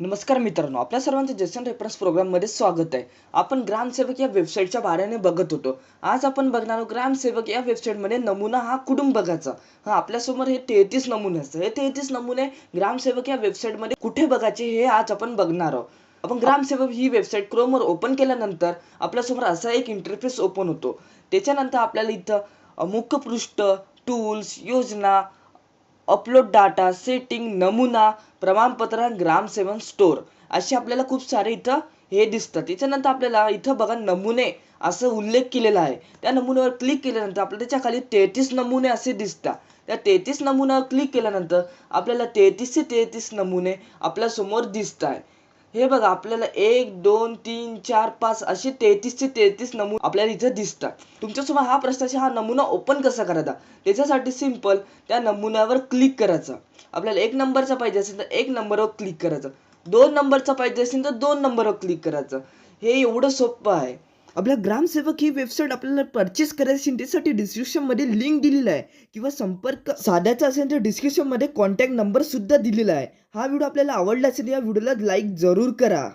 नमस्कार मित्रांनो आपल्या सर्वांचं जसन रेफरन्स प्रोग्राममध्ये स्वागत आहे. आपण ग्रामसेवक या वेबसाईटच्या बाऱ्याने बघत होतो. आज आपण बघणार आहोत ग्रामसेवक या वेबसाईटमध्ये नमुना हा कुठून बघायचा? हा आपल्यासमोर हे तेहतीस नमुने असतात हे तेहतीस नमुने ग्रामसेवक या वेबसाईटमध्ये कुठे बघायचे हे आज आपण बघणार आहोत. आपण ग्रामसेवक ही वेबसाईट क्रोमवर ओपन केल्यानंतर आपल्यासमोर असा एक इंटरफेस ओपन होतो. त्याच्यानंतर आपल्याला इथं मुख्य पृष्ठ टूल्स योजना अपलोड डाटा सेटिंग नमुना प्रमाणपत्र ग्रामसेवक स्टोर असे आपल्याला खूप सारे इथं हे दिसतात. त्याच्यानंतर आपल्याला इथं बघा नमुने असं उल्लेख केलेला आहे. त्या नमुन्यावर क्लिक केल्यानंतर आपल्याला त्याच्याखाली तेहतीस नमुने असे दिसतात. त्या तेहतीस नमुन्यावर क्लिक केल्यानंतर आपल्याला तेहतीसशे तेहतीस नमुने आपल्यासमोर दिसत आहे हे बघा आपल्याला एक दोन तीन चार पाच असे तेहतीसचे तेहतीस नमुने आपल्याला इथं दिसतात. तुमच्यासमोर हा प्रश्नाचा हा नमुना ओपन कसा करायचा? त्याच्यासाठी सिंपल त्या नमुन्यावर क्लिक करायचं. आपल्याला एक नंबरचा पाहिजे असेल तर एक नंबरवर क्लिक करायचं. दोन नंबरचा पाहिजे असेल तर दोन नंबरवर क्लिक करायचं. हे एवढं सोपं आहे. आपल्या ग्रामसेवक ही वेबसाईट आपल्याला परचेस करायची असेल त्यासाठी डिस्क्रिप्शनमध्ये लिंक दिलेला आहे. किंवा संपर्क साधायचा असेल तर डिस्क्रिप्शनमध्ये कॉन्टॅक्ट नंबर सुद्धा दिलेला आहे. हा व्हिडिओ आपल्याला आवडला असेल या व्हिडिओला लाईक जरूर करा.